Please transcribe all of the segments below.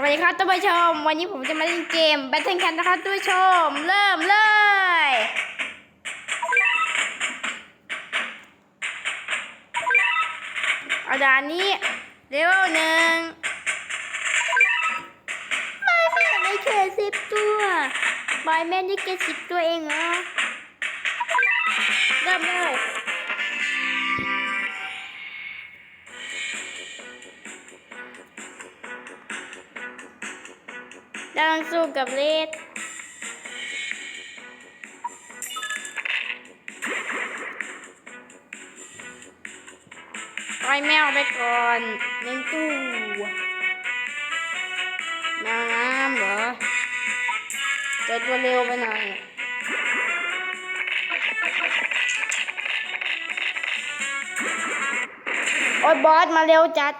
สวัสดีครับท่านผู้ชม วันนี้ผมจะมาเล่นเกม Battle Cat นะครับท่านผู้ชม เริ่มเลยเอาด่านนี้เลเวลหนึ่งบอยแม่ได้แค่สิบตัวบอยแม่ได้แค่สิบตัวเองเหรอเริ่มเลย กำลังสู้กับเลดปล่อยแมวไปก่อนหนึ่งตู้แมวน้ำเหรอเจอตัวเร็วไปหน่อยโอ้ยบอสมาเร็วจัด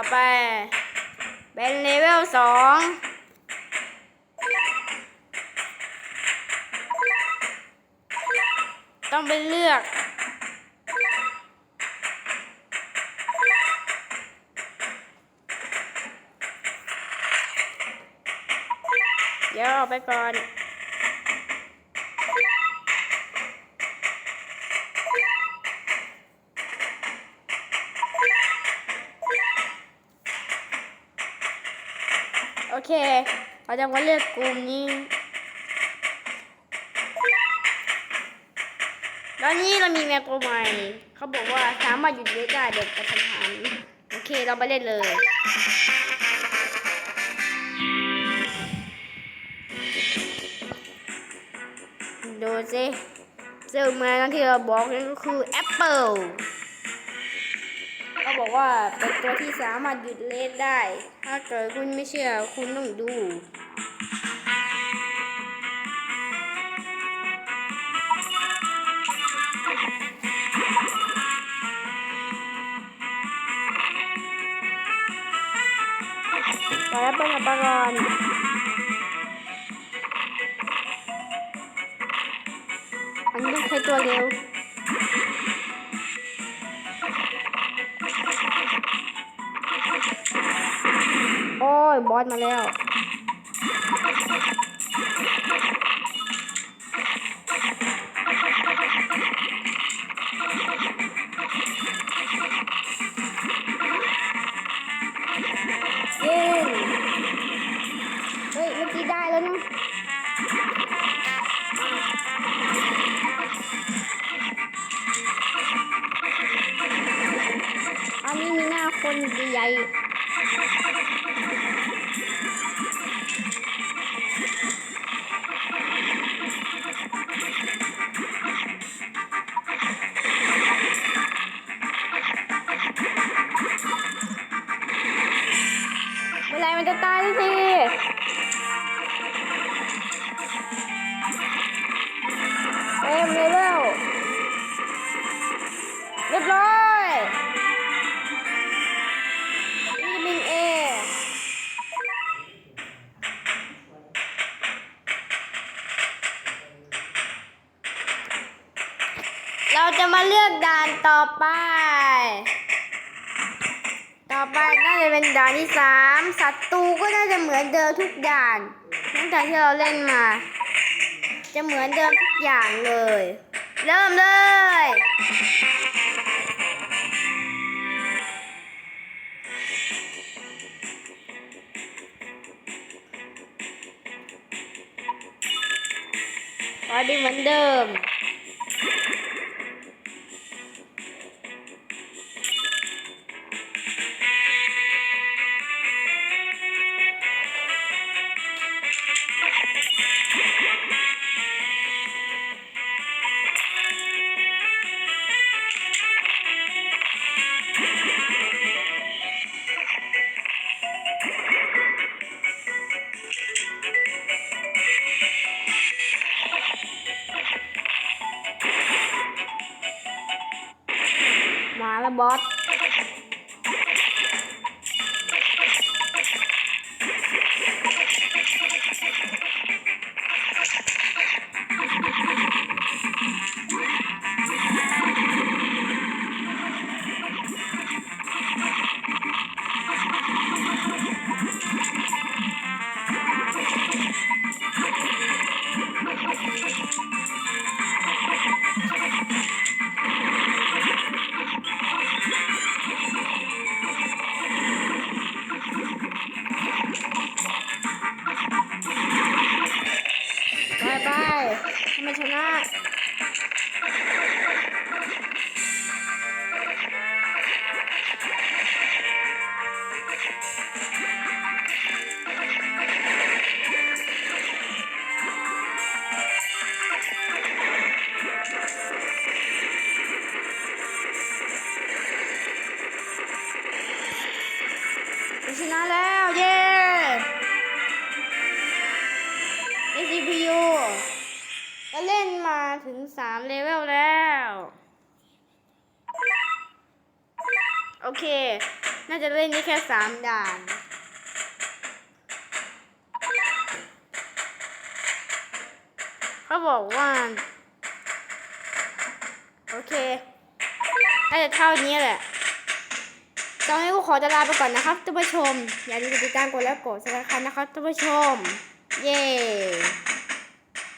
ต่อไป เป็นเลเวลสองต้องไปเลือก เดี๋ยวออกไปก่อน เคเราจะมาเลือกกลุ่มนี้ตอนนี้เรามีแมวตัวใหม่ เขาบอกว่าสามารถหยุดเวทได้เด็กกระทันหันโอเคเราไปเล่นเลยดูสิเจอมาที่เราบอกนั่นก็คือแอปเปิล บอกว่าเป็นตัวที่สามารถหยุดเลนได้ ถ้าเกิดคุณไม่เชื่อคุณต้องดูไปแล้วเป็นกับปากอนอันนี้ต้องใช้ตัวเร็ว บอสมาแล้วเย้เฮ้ยเมื่อกี้ได้แล้วนะอันนี้มีหน้าคนใหญ่ เต็มเลยแล้วเรียบร้อยวิตามินเอเราจะมาเลือกด่านต่อไป ต่อไปน่าจะเป็นด่านที่สามศัตรูก็น่าจะเหมือนเดิมทุกด่านตั้งแต่ที่เราเล่นมา จะเหมือนเดิมทุกอย่างเลย เริ่มเลย ขอดีเหมือนเดิม บอส ชนะแล้ว เย้ SCPU ก็เล่นมาถึงสามเลเวลแล้ว โอเค น่าจะเล่นได้แค่สามด่านเขาบอกว่า โอเค น่าจะเท่านี้แหละ ตอนนี้ก็ขอจะลาไปก่อนนะครับท่านผู้ชม อย่าลืมติดตามกดแล้วกดสับสไครต์นะครับท่านผู้ชม เย้